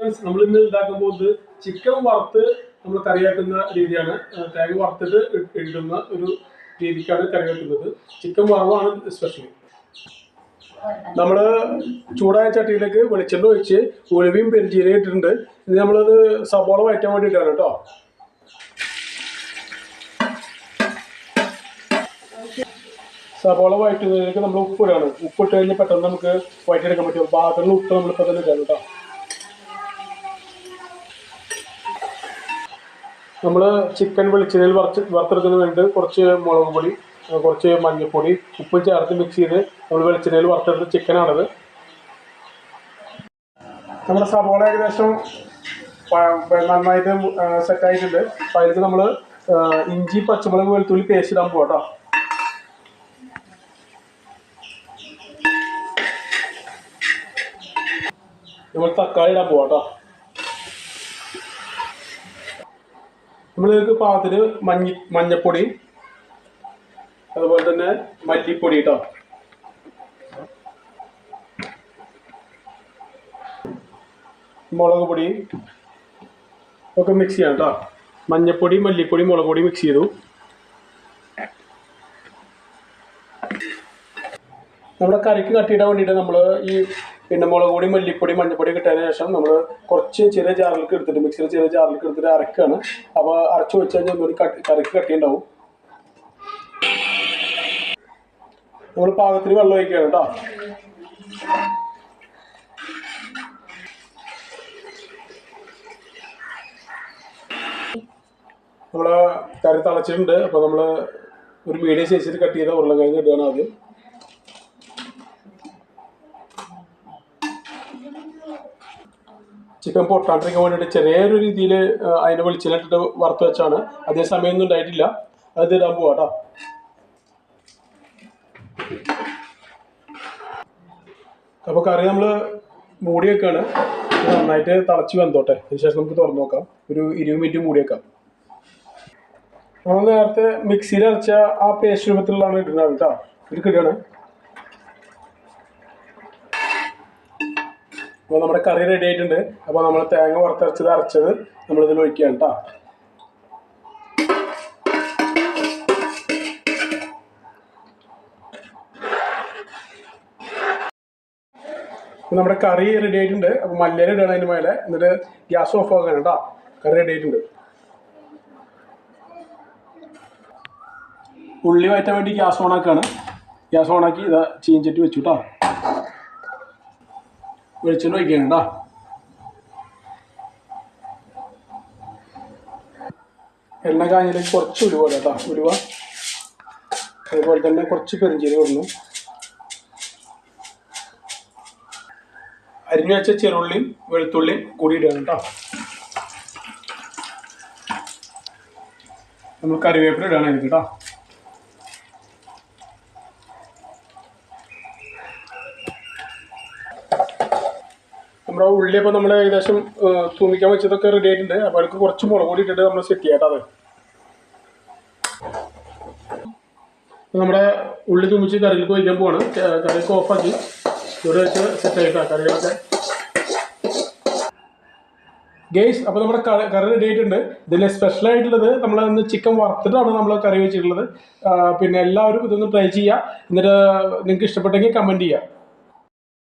നമ്മൾ ഇന്ന് ഉണ്ടാക്കുമ്പോൾ ചിക്കൻ വറുത്ത് നമ്മൾ കറിയാക്കുന്ന രീതിയാണ്. തേങ്ങ വറുത്തിട്ട് ഇടുന്ന ഒരു രീതിക്കാണ് കറിയാക്കുന്നത്. ചിക്കൻ വറവാണ് സ്പെഷ്യൽ നമ്മൾ ചൂടായ ചട്ടിയിലേക്ക് വെളിച്ചെണ്ണ ഒഴിച്ച് ഉലുവയും പെരിഞ്ചീരയും ഇട്ടിട്ടുണ്ട്. ഇനി നമ്മളത് സബോള വഴറ്റാൻ വേണ്ടിയിട്ടാണ് കേട്ടോ. സബോള വഴറ്റുന്നതിലേക്ക് നമ്മൾ ഉപ്പ് ഇടാണ്. ഉപ്പ് ഇട്ട് കഴിഞ്ഞാൽ പെട്ടെന്ന് നമുക്ക് വഴറ്റിയെടുക്കാൻ പറ്റും. പാത്രത്തിൽ ഉപ്പ് നമ്മൾ ഇപ്പം തന്നെ ഇടാണ് കേട്ടോ. നമ്മൾ ചിക്കൻ വെളിച്ചെണ്ണയിൽ വറുത്ത് വേണ്ടി കുറച്ച് മുളക് പൊടി കുറച്ച് മഞ്ഞൾപ്പൊടി ഉപ്പ് ചേർത്ത് മിക്സ് ചെയ്ത് നമ്മൾ വെളിച്ചെണ്ണയിൽ വറുത്തെടുത്ത ചിക്കനാണത് നമ്മുടെ സവോള ഏകദേശം നന്നായിട്ട് സെറ്റ് ആയിട്ടുണ്ട്. അപ്പം അതിലേക്ക് നമ്മൾ ഇഞ്ചി പച്ചമുളക് വെളുത്തുള്ളി പേസ്റ്റ് ഇടാൻ പോകാം കേട്ടോ നമ്മൾ തക്കാളി ഇടാൻ പോവാം നമ്മളിതിലേക്ക് പാകത്തിന് മഞ്ഞ മഞ്ഞപ്പൊടി അതുപോലെ തന്നെ മല്ലിപ്പൊടി കേട്ടോ മുളക് പൊടി ഒക്കെ മിക്സ് ചെയ്യാം കേട്ടോ മഞ്ഞപ്പൊടി മല്ലിപ്പൊടി മുളക് പൊടി മിക്സ് ചെയ്തു. നമ്മുടെ കറിക്ക് കട്ടിയിടാൻ വേണ്ടിയിട്ട് നമ്മൾ ഈ പിന്നെ മുളക് പൊടി മല്ലിപ്പൊടി മഞ്ഞപ്പൊടി കിട്ടിയതിന് ശേഷം നമ്മൾ കുറച്ച് ചെറിയ ജാറിലേക്ക് എടുത്തിട്ട് മിക്സിയിൽ ചെറിയ ജാറിലേക്ക് എടുത്തിട്ട് അരക്കാണ്. അപ്പോൾ അരച്ചു വെച്ച് കഴിഞ്ഞാൽ ഒന്നുകൂടി കട്ടി കറിക്ക് കട്ടി ഉണ്ടാവും. നമ്മൾ പാകത്തിന് വെള്ളം ഒഴിക്കുകയാണ് കേട്ടോ നമ്മൾ കറി തളച്ചിട്ടുണ്ട്. അപ്പോൾ നമ്മൾ ഒരു മീഡിയം സൈസിൽ കട്ട് ചെയ്ത ഉരുളക്കിഴങ്ങ് ഇടുകയാണ് ആദ്യം. ചിക്കൻ പൊട്ടാണ്ടിരിക്കാൻ വേണ്ടിയിട്ട് ചെറിയൊരു രീതിയിൽ അതിന്റെ വെളിച്ചിലിട്ടിട്ട് വറുത്ത് വെച്ചാണ്. അതേ സമയമൊന്നും ഉണ്ടായിട്ടില്ല. അത് ഇടാൻ പോവാട്ടോ അപ്പോൾ കറി നമ്മൾ മൂടി നന്നായിട്ട് തിളച്ച് വെന്തോട്ടെ. അതിനുശേഷം നമുക്ക് തുറന്നു നോക്കാം. ഒരു ഇരുപത് മിനിറ്റ് മൂടി വെക്കാം. നമ്മൾ നേരത്തെ മിക്സിയിൽ അരച്ച ആ പേസ്റ്റ് രൂപത്തിലുള്ളതാണ് ഇടുന്നത് കേട്ടോ ഇത് കിട്ടുകയാണ് അപ്പോൾ നമ്മുടെ കറി റെഡി ആയിട്ടുണ്ട്. അപ്പോൾ നമ്മൾ തേങ്ങ വറുത്തരച്ചത് അരച്ചത് നമ്മളിതിൽ ഒഴിക്കുകയാണ് കേട്ടോ നമ്മുടെ കറി റെഡി ആയിട്ടുണ്ട്. അപ്പോൾ മല്ലിയില ഇടണം അതിന് മേലെ. എന്നിട്ട് ഗ്യാസ് ഓഫ് ആക്കണം കേട്ടോ കറി റെഡി ആയിട്ടുണ്ട്. ഉള്ളി വയറ്റാൻ വേണ്ടി ഗ്യാസ് ഓൺ ആക്കുകയാണ് ഗ്യാസ് ഓണാക്കി ഇതാ ചീഞ്ചട്ടി വെച്ചു കേട്ടോ വെളിച്ചെണ്ണ ഒഴിക്കുകയാണ് കേട്ടോ എണ്ണ കാഞ്ഞിലേക്ക് കുറച്ച് ഇടാം കേട്ടോ ഉലുവ അതുപോലെ തന്നെ കുറച്ച് പെരിഞ്ചീരകം ഇടുന്നു. അരിഞ്ഞു വെച്ച ചെറുള്ളിയും വെളുത്തുള്ളിയും കൂടി ഇടുകയാണ് കേട്ടോ നമ്മൾ കറിവേപ്പില ഇടുകയാണ് അതിലേക്ക് കേട്ടോ നമ്മുടെ ഉള്ളി അപ്പോൾ നമ്മൾ ഏകദേശം തൂമിക്കാൻ വെച്ചതൊക്കെ റെഡി ആയിട്ടുണ്ട്. അപ്പോൾ അതിലേക്ക് കുറച്ച് മുളക് പൊടി ഇട്ടിട്ട് നമ്മൾ സെറ്റ് ചെയ്യാം കേട്ടോ അത്. നമ്മുടെ ഉള്ളി തുമ്പിച്ച് കറിയിലേക്ക് വയ്ക്കാൻ പോവാണ്. കറി കറിയൊക്കെ ഓഫാക്കി ഇവിടെ വെച്ച് സെറ്റ് ആയിട്ടാ കറികളൊക്കെ. ഗെയ്സ് അപ്പോൾ നമ്മുടെ കറി റെഡി ആയിട്ടുണ്ട്. ഇതിൽ സ്പെഷ്യൽ ആയിട്ടുള്ളത് നമ്മൾ ഇന്ന് ചിക്കൻ വറുത്തിട്ടാണ് നമ്മൾ കറി വെച്ചിട്ടുള്ളത്. പിന്നെ എല്ലാവരും ഇതൊന്ന് ട്രൈ ചെയ്യുക എന്നിട്ട് നിങ്ങൾക്ക് ഇഷ്ടപ്പെട്ടെങ്കിൽ കമന്റ് ചെയ്യുക